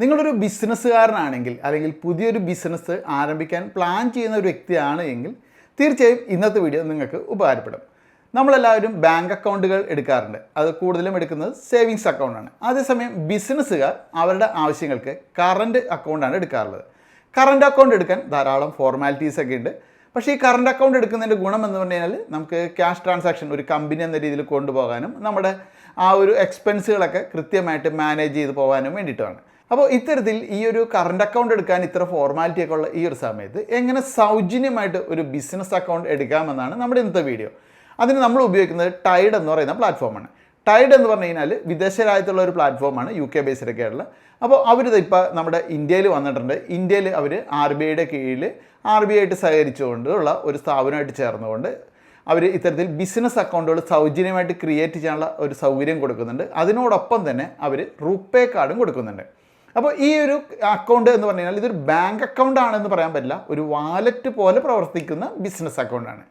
നിങ്ങളൊരു ബിസിനസ്സുകാരനാണെങ്കിൽ അല്ലെങ്കിൽ പുതിയൊരു ബിസിനസ് ആരംഭിക്കാൻ പ്ലാൻ ചെയ്യുന്ന ഒരു വ്യക്തിയാണ് എങ്കിൽ തീർച്ചയായും ഇന്നത്തെ വീഡിയോ നിങ്ങൾക്ക് ഉപകാരപ്പെടും. നമ്മളെല്ലാവരും ബാങ്ക് അക്കൗണ്ടുകൾ എടുക്കാറുണ്ട്. അത് കൂടുതലും എടുക്കുന്നത് സേവിങ്സ് അക്കൗണ്ടാണ് അതേസമയം ബിസിനസ്സുകാർ അവരുടെ ആവശ്യങ്ങൾക്ക് കറണ്ട് അക്കൗണ്ടാണ് എടുക്കാറുള്ളത്. കറണ്ട് അക്കൗണ്ട് എടുക്കാൻ ധാരാളം ഫോർമാലിറ്റീസ് ഒക്കെ ഉണ്ട്. പക്ഷേ ഈ കറണ്ട് അക്കൗണ്ട് എടുക്കുന്നതിന്റെ ഗുണം എന്ന് പറഞ്ഞു കഴിഞ്ഞാൽ നമുക്ക് ക്യാഷ് ട്രാൻസാക്ഷൻ ഒരു കമ്പനി എന്ന രീതിയിൽ കൊണ്ടുപോകാനും നമ്മുടെ ആ ഒരു എക്സ്പെൻസുകളൊക്കെ കൃത്യമായിട്ട് മാനേജ് ചെയ്ത് പോകാനും വേണ്ടിയിട്ടാണ്. അപ്പോൾ ഇത്തരത്തിൽ ഈ ഒരു കറണ്ട് അക്കൗണ്ട് എടുക്കാൻ ഇത്ര ഫോർമാലിറ്റി ഒക്കെ ഉള്ള ഈ ഒരു സമയത്ത് എങ്ങനെ സൗജന്യമായിട്ട് ഒരു ബിസിനസ് അക്കൗണ്ട് എടുക്കാമെന്നാണ് നമ്മുടെ ഇന്നത്തെ വീഡിയോ അതിന് നമ്മൾ ഉപയോഗിക്കുന്നത് ടൈഡ് എന്ന് പറയുന്ന പ്ലാറ്റ്ഫോമാണ് ടൈഡ് എന്ന് പറഞ്ഞു കഴിഞ്ഞാൽ വിദേശ രാജ്യത്തുള്ള ഒരു പ്ലാറ്റ്ഫോമാണ് യു കെ ബേസ്ഡൊക്കെ ഉള്ള അപ്പോൾ അവരിത് ഇപ്പോൾ നമ്മുടെ ഇന്ത്യയിൽ വന്നിട്ടുണ്ട്. ഇന്ത്യയിൽ അവർ ആർ ബി ഐയുടെ കീഴിൽ ആർ ബി ഐ ആയിട്ട് സഹകരിച്ചുകൊണ്ടുള്ള ഒരു സ്ഥാപനമായിട്ട് ചേർന്നുകൊണ്ട് അവർ ഇത്തരത്തിൽ ബിസിനസ് അക്കൗണ്ടുകൾ സൗജന്യമായിട്ട് ക്രിയേറ്റ് ചെയ്യാനുള്ള ഒരു സൗകര്യം കൊടുക്കുന്നുണ്ട്. അതിനോടൊപ്പം തന്നെ അവർ റൂപേ കാർഡും കൊടുക്കുന്നുണ്ട്. അപ്പോൾ ഈ ഒരു അക്കൗണ്ട് എന്ന് പറഞ്ഞു കഴിഞ്ഞാൽ ഇതൊരു ബാങ്ക് അക്കൗണ്ട് ആണെന്ന് പറയാൻ പറ്റില്ല. ഒരു വാലറ്റ് പോലെ പ്രവർത്തിക്കുന്ന ബിസിനസ് അക്കൗണ്ടാണ്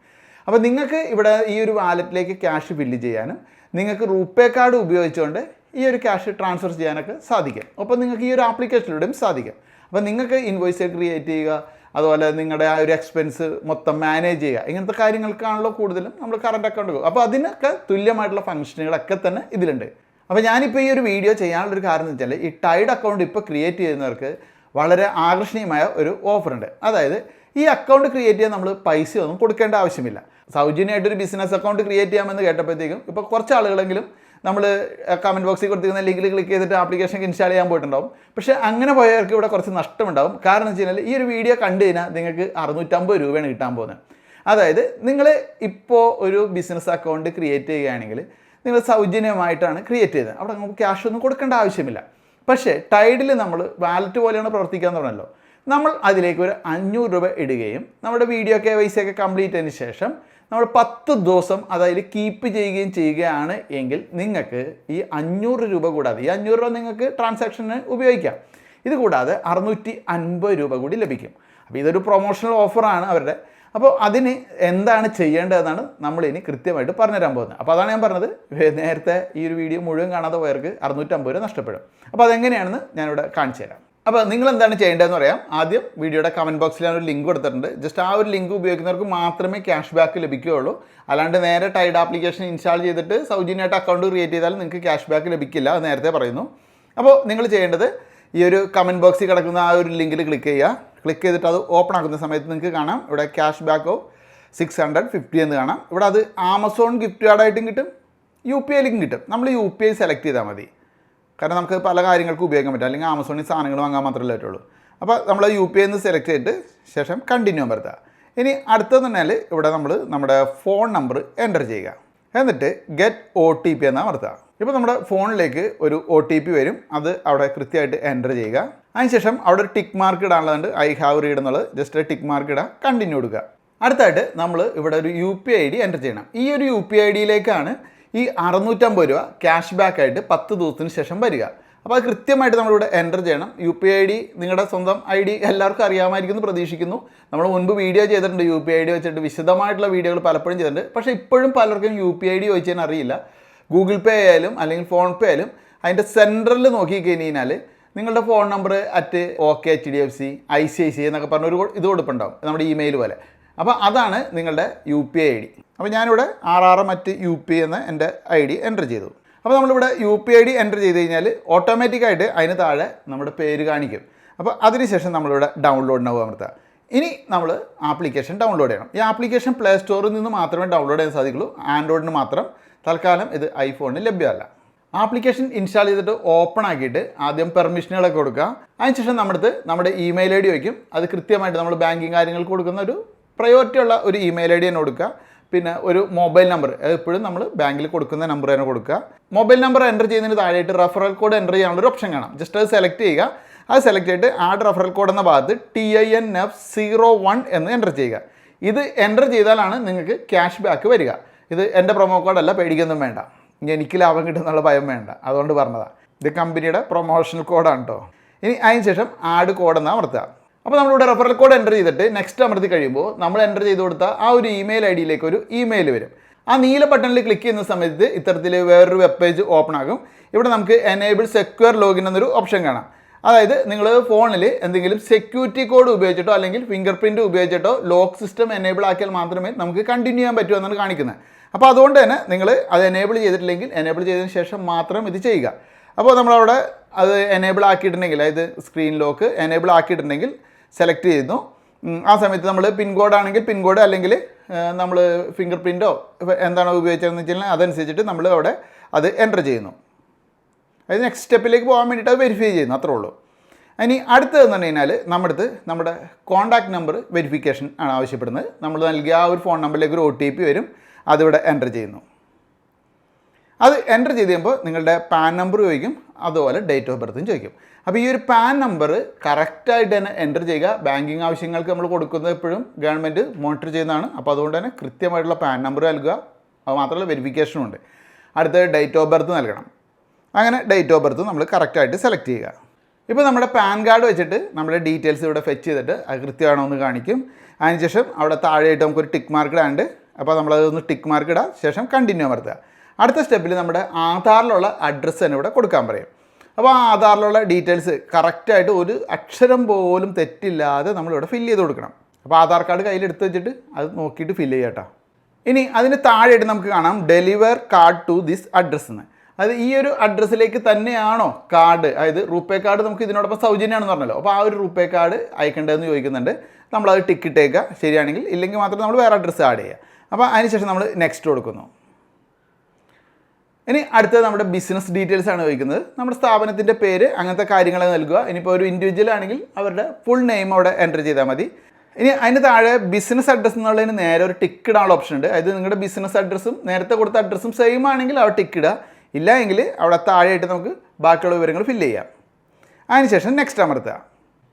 അപ്പോൾ നിങ്ങൾക്ക് ഇവിടെ ഈ ഒരു വാലറ്റിലേക്ക് ക്യാഷ് ബില്ല് ചെയ്യാനും നിങ്ങൾക്ക് റൂപേ കാർഡ് ഉപയോഗിച്ചുകൊണ്ട് ഈ ഒരു ക്യാഷ് ട്രാൻസ്ഫർ ചെയ്യാനൊക്കെ സാധിക്കും. അപ്പോൾ നിങ്ങൾക്ക് ഈ ഒരു ആപ്ലിക്കേഷനിലൂടെയും സാധിക്കും. അപ്പോൾ നിങ്ങൾക്ക് ഇൻവോയ്സ് ക്രിയേറ്റ് ചെയ്യുക അതുപോലെ നിങ്ങളുടെ ആ ഒരു എക്സ്പെൻസ് മൊത്തം മാനേജ് ചെയ്യുക ഇങ്ങനത്തെ കാര്യങ്ങൾക്കാണല്ലോ കൂടുതലും നമ്മൾ കറണ്ട് അക്കൗണ്ട് പോകും അപ്പോൾ അതിനൊക്കെ തുല്യമായിട്ടുള്ള ഫംഗ്ഷനുകളൊക്കെ തന്നെ ഇതിലുണ്ട്. അപ്പോൾ ഞാനിപ്പോൾ ഈ ഒരു വീഡിയോ ചെയ്യാനുള്ളൊരു കാരണം എന്ന് വെച്ചാൽ ഈ ടൈഡ് അക്കൗണ്ട് ഇപ്പോൾ ക്രിയേറ്റ് ചെയ്യുന്നവർക്ക് വളരെ ആകർഷണീയമായ ഒരു ഓഫറുണ്ട് അതായത് ഈ അക്കൗണ്ട് ക്രിയേറ്റ് ചെയ്യാൻ നമ്മൾ പൈസ ഒന്നും കൊടുക്കേണ്ട ആവശ്യമില്ല. സൗജന്യമായിട്ടൊരു ബിസിനസ് അക്കൗണ്ട് ക്രിയേറ്റ് ചെയ്യാമെന്ന് കേട്ടപ്പോഴത്തേക്കും ഇപ്പോൾ കുറച്ച് ആളുകളെങ്കിലും നമ്മൾ കമന്റ് ബോക്സിൽ കൊടുത്തിരിക്കുന്ന ലിങ്കിൽ ക്ലിക്ക് ചെയ്തിട്ട് ആപ്ലിക്കേഷൻ ഇൻസ്റ്റാൾ ചെയ്യാൻ പോയിട്ടുണ്ടാവും. പക്ഷേ അങ്ങനെ പോയവർക്ക് ഇവിടെ കുറച്ച് നഷ്ടമുണ്ടാവും. കാരണം എന്ന് വെച്ച് ഈ ഒരു വീഡിയോ കണ്ടു കഴിഞ്ഞാൽ നിങ്ങൾക്ക് അറുന്നൂറ്റമ്പത് രൂപയാണ് കിട്ടാൻ പോകുന്നത്. അതായത് നിങ്ങൾ ഇപ്പോൾ ഒരു ബിസിനസ് അക്കൗണ്ട് ക്രിയേറ്റ് ചെയ്യുകയാണെങ്കിൽ നിങ്ങൾ സൗജന്യമായിട്ടാണ് ക്രിയേറ്റ് ചെയ്തത്. അവിടെ നമുക്ക് ക്യാഷ് ഒന്നും കൊടുക്കേണ്ട ആവശ്യമില്ല. പക്ഷേ ടൈഡിൽ നമ്മൾ വാലറ്റ് പോലെയാണ് പ്രവർത്തിക്കുക എന്ന് പറഞ്ഞല്ലോ നമ്മൾ അതിലേക്ക് ഒരു അഞ്ഞൂറ് രൂപ ഇടുകയും നമ്മുടെ വീഡിയോ കെ വൈ സി ഒക്കെ കംപ്ലീറ്റ് ചെയ്തതിന് ശേഷം നമ്മൾ പത്ത് ദിവസം അതായത് കീപ്പ് ചെയ്യുകയും ചെയ്യുകയാണ് എങ്കിൽ നിങ്ങൾക്ക് ഈ അഞ്ഞൂറ് രൂപ കൂടാതെ ഈ അഞ്ഞൂറ് രൂപ നിങ്ങൾക്ക് ട്രാൻസാക്ഷന് ഉപയോഗിക്കാം. ഇത് കൂടാതെ അറുന്നൂറ്റി അൻപത് രൂപ കൂടി ലഭിക്കും. അപ്പോൾ ഇതൊരു പ്രൊമോഷണൽ ഓഫറാണ് അവരുടെ അപ്പോൾ അതിന് എന്താണ് ചെയ്യേണ്ടതെന്നാണ് നമ്മൾ ഇനി കൃത്യമായിട്ട് പറഞ്ഞുതരാൻ പോകുന്നത്. അപ്പോൾ അതാണ് ഞാൻ പറഞ്ഞത്. നേരത്തെ ഈ ഒരു വീഡിയോ മുഴുവൻ കാണാതെ പോയവർക്ക് അറുന്നൂറ്റമ്പത് രൂപ നഷ്ടപ്പെടും. അപ്പോൾ അതെങ്ങനെയാണെന്ന് ഞാനിവിടെ കാണിച്ചു തരാം. അപ്പോൾ നിങ്ങൾ എന്താണ് ചെയ്യേണ്ടതെന്ന് പറയാം. ആദ്യം വീഡിയോയുടെ കമന്റ് ബോക്സിൽ ഞാൻ ഒരു ലിങ്ക് കൊടുത്തിട്ടുണ്ട്. ജസ്റ്റ് ആ ഒരു ലിങ്ക് ഉപയോഗിക്കുന്നവർക്ക് മാത്രമേ ക്യാഷ് ബാക്ക് ലഭിക്കുകയുള്ളൂ. അല്ലാണ്ട് നേരെ ടൈഡ് ആപ്ലിക്കേഷൻ ഇൻസ്റ്റാൾ ചെയ്തിട്ട് സൗജന്യമായിട്ട് അക്കൗണ്ട് ക്രിയേറ്റ് ചെയ്താൽ നിങ്ങൾക്ക് ക്യാഷ് ബാക്ക് ലഭിക്കില്ല നേരത്തെ പറയുന്നു. അപ്പോൾ നിങ്ങൾ ചെയ്യേണ്ടത് ഈ ഒരു കമന്റ് ബോക്സിൽ കിടക്കുന്ന ആ ഒരു ലിങ്കിൽ ക്ലിക്ക് ചെയ്യുക. ക്ലിക്ക് ചെയ്തിട്ട് അത് ഓപ്പൺ ആക്കുന്ന സമയത്ത് നിങ്ങൾക്ക് കാണാം. ഇവിടെ ക്യാഷ് ബാക്കോ സിക്സ് ഹൺഡ്രഡ് ഫിഫ്റ്റി എന്ന് കാണാം. ഇവിടെ അത് ആമസോൺ ഗിഫ്റ്റ് കാർഡായിട്ടും കിട്ടും. യു പി ഐയിലേക്കും കിട്ടും. നമ്മൾ യു പി ഐ സെലക്ട് ചെയ്താൽ മതി. കാരണം നമുക്ക് പല കാര്യങ്ങൾക്കും ഉപയോഗിക്കാൻ പറ്റും. അല്ലെങ്കിൽ ആമസോണിൽ സാധനങ്ങൾ വാങ്ങാൻ മാത്രമല്ലേ പറ്റുള്ളൂ. അപ്പോൾ നമ്മൾ യു പി ഐന്ന് സെലക്ട് ചെയ്തിട്ട് ശേഷം കണ്ടിന്യൂ അമർത്തുക ഇനി അടുത്തതെന്ന് പറഞ്ഞാൽ ഇവിടെ നമ്മൾ നമ്മുടെ ഫോൺ നമ്പർ എന്റർ ചെയ്യുക. എന്നിട്ട് ഗെറ്റ് ഒ ടി പി എന്ന് അമർത്തുക ഇപ്പോൾ നമ്മുടെ ഫോണിലേക്ക് ഒരു ഒ ടി പി വരും. അത് അവിടെ കൃത്യമായിട്ട് എന്റർ ചെയ്യുക. അതിനുശേഷം അവിടെ ഒരു ടിക്ക് മാർക്ക് ഇടാനുള്ളതുണ്ട്. ഐ ഹാവ് റീഡ് എന്നുള്ളത്. ജസ്റ്റ് ടിക്ക് മാർക്ക് ഇടാൻ കണ്ടിന്യൂ കൊടുക്കുക അടുത്തായിട്ട് നമ്മൾ ഇവിടെ ഒരു U P I D enter ചെയ്യണം. ഈ ഒരു യു പി ഐ ഡിയിലേക്കാണ് ഈ അറുന്നൂറ്റമ്പത് രൂപ ക്യാഷ് ബാക്ക് ആയിട്ട് പത്ത് ദിവസത്തിന് ശേഷം വരിക. അപ്പോൾ അത് കൃത്യമായിട്ട് നമ്മളിവിടെ എന്റർ ചെയ്യണം. യു പി ഐ ഡി നിങ്ങളുടെ സ്വന്തം ഐ ഡി എല്ലാവർക്കും അറിയാമായിരിക്കും പ്രതീക്ഷിക്കുന്നു. നമ്മൾ മുൻപ് വീഡിയോ ചെയ്തിട്ടുണ്ട്. യു പി ഐ ഡി വെച്ചിട്ട് വിശദമായിട്ടുള്ള വീഡിയോകൾ പലപ്പോഴും ചെയ്തിട്ടുണ്ട്. പക്ഷേ ഇപ്പോഴും പലർക്കും യു പി ഐ ഡി ചോദിച്ചാൽ അറിയില്ല. ഗൂഗിൾ പേ ആയാലും അല്ലെങ്കിൽ ഫോൺ പേ ആയാലും അതിന്റെ സെന്ററിൽ നോക്കി കഴിഞ്ഞാൽ നിങ്ങളുടെ phone number at okay H D F C I C I C എന്നൊക്കെ പറഞ്ഞ ഒരു ഇത് കൊടുപ്പുണ്ടാവും. നമ്മുടെ ഇമെയിൽ പോലെ. അപ്പോൾ അതാണ് നിങ്ങളുടെ U P I I D അപ്പോൾ ഞാനിവിടെ R R M at U P എന്ന എന്റെ ഐ ഡി എന്റർ ചെയ്തു. അപ്പോൾ നമ്മളിവിടെ U P I D enter ചെയ്ത് കഴിഞ്ഞാൽ ഓട്ടോമാറ്റിക്കായിട്ട് അതിന് താഴെ നമ്മുടെ പേര് കാണിക്കും. അപ്പോൾ അതിനുശേഷം നമ്മളിവിടെ ഡൗൺലോഡിനാവും അമർത്തുക ഇനി നമ്മൾ ആപ്ലിക്കേഷൻ ഡൗൺലോഡ് ചെയ്യണം. ഈ ആപ്ലിക്കേഷൻ പ്ലേ സ്റ്റോറിൽ നിന്ന് മാത്രമേ ഡൗൺലോഡ് ചെയ്യാൻ സാധിക്കുള്ളൂ. ആൻഡ്രോയിഡിന് മാത്രം. തൽക്കാലം ഇത് ഐഫോണിന് ലഭ്യമല്ല. ആപ്ലിക്കേഷൻ ഇൻസ്റ്റാൾ ചെയ്തിട്ട് ഓപ്പൺ ആക്കിയിട്ട് ആദ്യം പെർമിഷനുകളൊക്കെ കൊടുക്കുക. അതിനുശേഷം നമ്മുടെ നമ്മുടെ ഇമെയിൽ ഐ ഡി വയ്ക്കും. അത് കൃത്യമായിട്ട് നമ്മൾ ബാങ്കിങ് കാര്യങ്ങൾക്ക് കൊടുക്കുന്ന ഒരു പ്രയോറിറ്റി ഉള്ള ഒരു ഇമെയിൽ ഐ ഡി തന്നെ കൊടുക്കുക. പിന്നെ ഒരു മൊബൈൽ നമ്പർ എപ്പോഴും നമ്മൾ ബാങ്കിൽ കൊടുക്കുന്ന നമ്പർ തന്നെ കൊടുക്കുക. മൊബൈൽ നമ്പർ എന്റർ ചെയ്യുന്നതിന് താഴെയായിട്ട് റെഫറൽ കോഡ് എന്റർ ചെയ്യാനുള്ള ഒരു ഓപ്ഷൻ കാണാം. ജസ്റ്റ് അത് സെലക്ട് ചെയ്യുക. അത് സെലക്ട് ചെയ്തിട്ട് ആഡ് റെഫറൽ കോഡ് എന്ന ഭാഗത്ത് T I N F zero one എന്ന് എന്റർ ചെയ്യുക. ഇത് എന്റർ ചെയ്താലാണ് നിങ്ങൾക്ക് ക്യാഷ് ബാക്ക് വരിക. ഇത് എന്റെ പ്രൊമോ കോഡല്ല പേടിക്കൊന്നും വേണ്ട. ഇനി എനിക്ക് ലാഭം കിട്ടുമെന്നുള്ള ഭയം വേണ്ട. അതുകൊണ്ട് പറഞ്ഞതാണ് ഇത് കമ്പനിയുടെ പ്രൊമോഷണൽ കോഡാണ് കേട്ടോ ഇനി അതിന് ശേഷം ആഡ് കോഡ് എന്ന് അമർത്തുക. അപ്പോൾ നമ്മളിവിടെ റെഫറൽ കോഡ് എന്റർ ചെയ്തിട്ട് നെക്സ്റ്റ് അമർത്തി കഴിയുമ്പോൾ നമ്മൾ എന്റർ ചെയ്ത് കൊടുത്ത ആ ഒരു ഇമെയിൽ ഐ ഡിയിലേക്ക് ഒരു ഇമെയിൽ വരും. ആ നീല ബട്ടണിൽ ക്ലിക്ക് ചെയ്യുന്ന സമയത്ത് ഇത്തരത്തിൽ വേറൊരു വെബ് പേജ് ഓപ്പൺ ആകും. ഇവിടെ നമുക്ക് എനേബിൾ സെക്യൂർ ലോഗിൻ എന്നൊരു ഓപ്ഷൻ കാണാം. അതായത് നിങ്ങൾ ഫോണിൽ എന്തെങ്കിലും സെക്യൂരിറ്റി കോഡ് ഉപയോഗിച്ചിട്ടോ അല്ലെങ്കിൽ ഫിംഗർ പ്രിന്റ് ഉപയോഗിച്ചിട്ടോ ലോക്ക് സിസ്റ്റം എനേബിൾ ആക്കിയാൽ മാത്രമേ നമുക്ക് കണ്ടിന്യൂ ചെയ്യാൻ പറ്റൂ എന്നാണ് കാണിക്കുന്നത് അപ്പോൾ അതുകൊണ്ട് തന്നെ നിങ്ങൾ അത് എനേബിൾ ചെയ്തിട്ടില്ലെങ്കിൽ എനേബിൾ ചെയ്തതിന് ശേഷം മാത്രം ഇത് ചെയ്യുക. അപ്പോൾ നമ്മളവിടെ അത് എനേബിൾ ആക്കിയിട്ടുണ്ടെങ്കിൽ അതായത് സ്ക്രീൻ ലോക്ക് എനേബിൾ ആക്കിയിട്ടുണ്ടെങ്കിൽ സെലക്ട് ചെയ്യുന്നു. ആ സമയത്ത് നമ്മൾ പിൻ കോഡ് ആണെങ്കിൽ പിൻ കോഡ് അല്ലെങ്കിൽ നമ്മൾ ഫിംഗർ പ്രിന്റോ എന്താണോ ഉപയോഗിച്ചതെന്ന് വെച്ചാൽ അതനുസരിച്ചിട്ട് നമ്മൾ അവിടെ അത് എന്റർ ചെയ്യുന്നു. അതായത് നെക്സ്റ്റ് സ്റ്റെപ്പിലേക്ക് പോകാൻ വേണ്ടിയിട്ട് അത് വെരിഫൈ ചെയ്യുന്നു അത്രേ ഉള്ളൂ. ഇനി അടുത്തതെന്ന് പറഞ്ഞു കഴിഞ്ഞാൽ നമ്മുടെ അടുത്ത് നമ്മുടെ കോൺടാക്ട് നമ്പർ വെരിഫിക്കേഷൻ ആണ് ആവശ്യപ്പെടുന്നത്. നമ്മൾ നൽകിയ ആ ഒരു ഫോൺ നമ്പറിലേക്ക് ഒരു ഒ ടി പി വരും അതിവിടെ എന്റർ ചെയ്യുന്നു. അത് എന്റർ ചെയ്ത് കഴിയുമ്പോൾ നിങ്ങളുടെ പാൻ നമ്പർ ചോദിക്കും അതുപോലെ ഡേറ്റ് ഓഫ് ബർത്തും ചോദിക്കും. അപ്പോൾ ഈ ഒരു പാൻ നമ്പർ കറക്റ്റായിട്ട് തന്നെ എന്റർ ചെയ്യുക. ബാങ്കിങ് ആവശ്യങ്ങൾക്ക് നമ്മൾ കൊടുക്കുന്നത് എപ്പോഴും ഗവൺമെന്റ് മോണിറ്റർ ചെയ്യുന്നതാണ്. അപ്പോൾ അതുകൊണ്ട് തന്നെ കൃത്യമായിട്ടുള്ള പാൻ നമ്പർ നൽകുക. അത് മാത്രമല്ല വെരിഫിക്കേഷനും ഉണ്ട്. അടുത്ത ഡേറ്റ് ഓഫ് ബർത്ത് നൽകണം. അങ്ങനെ ഡേറ്റ് ഓഫ് ബർത്ത് നമ്മൾ കറക്റ്റായിട്ട് സെലക്ട് ചെയ്യുക. ഇപ്പോൾ നമ്മുടെ പാൻ കാർഡ് വെച്ചിട്ട് നമ്മുടെ ഡീറ്റെയിൽസ് ഇവിടെ ഫെച്ച് ചെയ്തിട്ട് അത് കൃത്യമാണോ എന്ന് കാണിക്കും. അതിനുശേഷം അവിടെ താഴെയായിട്ട് നമുക്കൊരു ടിക്ക് മാർക്ക് ഇടാണ്ട് അപ്പോൾ നമ്മളതൊന്ന് ടിക്ക് മാർക്ക് ഇടാം ശേഷം കണ്ടിന്യൂ അമർത്തുക. അടുത്ത സ്റ്റെപ്പിൽ നമ്മുടെ ആധാറിലുള്ള അഡ്രസ്സ് തന്നെ ഇവിടെ കൊടുക്കാൻ പറയും. അപ്പോൾ ആ ആധാറിലുള്ള ഡീറ്റെയിൽസ് കറക്റ്റായിട്ട് ഒരു അക്ഷരം പോലും തെറ്റില്ലാതെ നമ്മളിവിടെ ഫില്ല് ചെയ്ത് കൊടുക്കണം. അപ്പോൾ ആധാർ കാർഡ് കയ്യിലെടുത്ത് വെച്ചിട്ട് അത് നോക്കിയിട്ട് ഫില്ല് ചെയ്യാം കേട്ടോ. ഇനി അതിന് താഴെയായിട്ട് നമുക്ക് കാണാം deliver card to this address എന്ന് അത് ഈ ഒരു അഡ്രസ്സിലേക്ക് തന്നെയാണോ കാർഡ് അതായത് റൂപേ കാർഡ് നമുക്ക് ഇതിനോടൊപ്പം സൗജന്യമാണെന്ന് പറഞ്ഞല്ലോ. അപ്പോൾ ആ ഒരു റൂപേ കാർഡ് അയക്കേണ്ടതെന്ന് ചോദിക്കുന്നുണ്ട്. നമ്മളത് ടിക്ക് ഇട്ടേക്കുക ശരിയാണെങ്കിൽ ഇല്ലെങ്കിൽ മാത്രം നമ്മൾ വേറെ അഡ്രസ്സ് ആഡ് ചെയ്യുക അപ്പോൾ അതിനുശേഷം നമ്മൾ നെക്സ്റ്റ് കൊടുക്കുന്നു. ഇനി അടുത്തത് നമ്മുടെ ബിസിനസ് ഡീറ്റെയിൽസ് ആണ് ചോദിക്കുന്നത്. നമ്മുടെ സ്ഥാപനത്തിന്റെ പേര് അങ്ങനത്തെ കാര്യങ്ങൾ നൽകുക. ഇനിയിപ്പോൾ ഒരു ഇൻഡിവിജ്വൽ ആണെങ്കിൽ അവരുടെ ഫുൾ നെയിം അവിടെ എന്റർ ചെയ്താൽ മതി. ഇനി അതിന് താഴെ ബിസിനസ് അഡ്രസ്സ് എന്നുള്ളതിന് നേരെ ഒരു ടിക്ക് ഇടാനുള്ള ഓപ്ഷൻ ഉണ്ട്. അതായത് നിങ്ങളുടെ ബിസിനസ് അഡ്രസ്സും നേരത്തെ കൊടുത്ത അഡ്രസ്സും സെയിം ആണെങ്കിൽ അവിടെ ടിക്ക് ഇടുക. ഇല്ല എങ്കിൽ അവിടെ താഴെയായിട്ട് നമുക്ക് ബാക്കിയുള്ള വിവരങ്ങൾ ഫില്ല് ചെയ്യാം. അതിനുശേഷം നെക്സ്റ്റ് അമർത്തുക.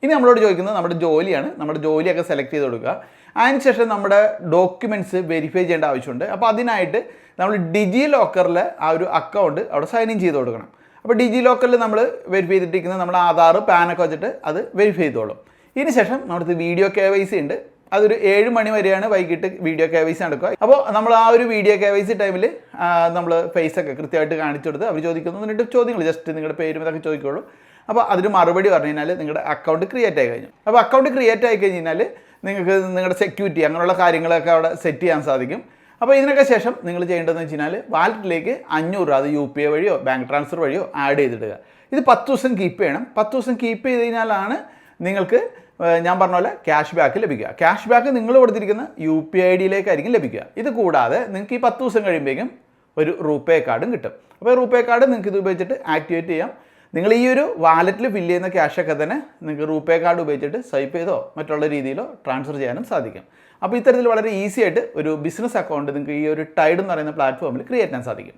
ഇനി നമ്മളോട് ചോദിക്കുന്നത് നമ്മുടെ ജോലിയാണ്. നമ്മുടെ ജോലിയൊക്കെ സെലക്ട് ചെയ്ത് കൊടുക്കുക. അതിനുശേഷം നമ്മുടെ ഡോക്യുമെന്റ്സ് വെരിഫൈ ചെയ്യേണ്ട ആവശ്യമുണ്ട്. അപ്പോൾ അതിനായിട്ട് നമ്മൾ ഡിജി ലോക്കറിൽ ആ ഒരു അക്കൗണ്ട് അവിടെ സൈൻ ഇൻ ചെയ്ത് കൊടുക്കണം. അപ്പോൾ ഡിജി ലോക്കറിൽ നമ്മൾ വെരിഫൈ ചെയ്തിട്ടിരിക്കുന്നത് നമ്മുടെ ആധാർ പാനൊക്കെ വെച്ചിട്ട് അത് വെരിഫൈ ചെയ്തോളും. ഇതിന് ശേഷം നമ്മുടെ വീഡിയോ കെ വൈ സി ഉണ്ട്. അതൊരു ഏഴ് മണി വരെയാണ് വൈകിട്ട് വീഡിയോ കെ വൈ സി നടക്കുക. അപ്പോൾ നമ്മൾ ആ ഒരു വീഡിയോ കെ വൈ സി ടൈമിൽ നമ്മൾ ഫേസ് ഒക്കെ കൃത്യമായിട്ട് കാണിച്ചു കൊടുത്ത് അവർ ചോദിക്കുന്നു എന്നിട്ട് ചോദ്യങ്ങൾ ജസ്റ്റ് നിങ്ങളുടെ പേരും ഇതൊക്കെ ചോദിക്കുള്ളൂ. അപ്പോൾ അതിന് മറുപടി പറഞ്ഞു കഴിഞ്ഞാൽ നിങ്ങളുടെ അക്കൗണ്ട് ക്രിയേറ്റ് ആയി കഴിഞ്ഞു. അപ്പോൾ അക്കൗണ്ട് ക്രിയേറ്റ് ആയി കഴിഞ്ഞാൽ നിങ്ങൾക്ക് നിങ്ങളുടെ സെക്യൂരിറ്റി അങ്ങനെയുള്ള കാര്യങ്ങളൊക്കെ അവിടെ സെറ്റ് ചെയ്യാൻ സാധിക്കും. അപ്പോൾ ഇതിനൊക്കെ ശേഷം നിങ്ങൾ ചെയ്യേണ്ടതെന്ന് വെച്ച് കഴിഞ്ഞാൽ വാലറ്റിലേക്ക് അഞ്ഞൂറ് രൂപ അത് യു പി ഐ വഴിയോ ബാങ്ക് ട്രാൻസ്ഫർ വഴിയോ ആഡ് ചെയ്തിടുക. ഇത് പത്ത് ദിവസം കീപ്പ് ചെയ്യണം. പത്ത് ദിവസം കീപ്പ് ചെയ്ത് കഴിഞ്ഞാലാണ് നിങ്ങൾക്ക് ഞാൻ പറഞ്ഞ പോലെ ക്യാഷ് ബാക്ക് ലഭിക്കുക. ക്യാഷ് ബാക്ക് നിങ്ങൾ കൊടുത്തിരിക്കുന്ന യു പി ഐ ഡിയിലേക്കായിരിക്കും ലഭിക്കുക. ഇത് കൂടാതെ നിങ്ങൾക്ക് ഈ പത്ത് ദിവസം കഴിയുമ്പോഴേക്കും ഒരു റൂപേ കാർഡും കിട്ടും. അപ്പോൾ റൂപേ കാർഡ് നിങ്ങൾക്ക് ഇത് ഉപയോഗിച്ചിട്ട് ആക്ടിവേറ്റ് ചെയ്യാം. നിങ്ങൾ ഈ ഒരു വാലറ്റിൽ ഫില്ല് ചെയ്യുന്ന ക്യാഷൊക്കെ തന്നെ നിങ്ങൾക്ക് റൂപേ കാർഡ് ഉപയോഗിച്ചിട്ട് സ്വൈപ്പ് ചെയ്തോ മറ്റുള്ള രീതിയിലോ ട്രാൻസ്ഫർ ചെയ്യാനും സാധിക്കും. അപ്പോൾ ഇത്തരത്തിൽ വളരെ ഈസി ആയിട്ട് ഒരു ബിസിനസ് അക്കൗണ്ട് നിങ്ങൾക്ക് ഈ ഒരു ടൈഡ് എന്ന് പറയുന്ന പ്ലാറ്റ്ഫോമിൽ ക്രിയേറ്റ് ചെയ്യാൻ സാധിക്കും.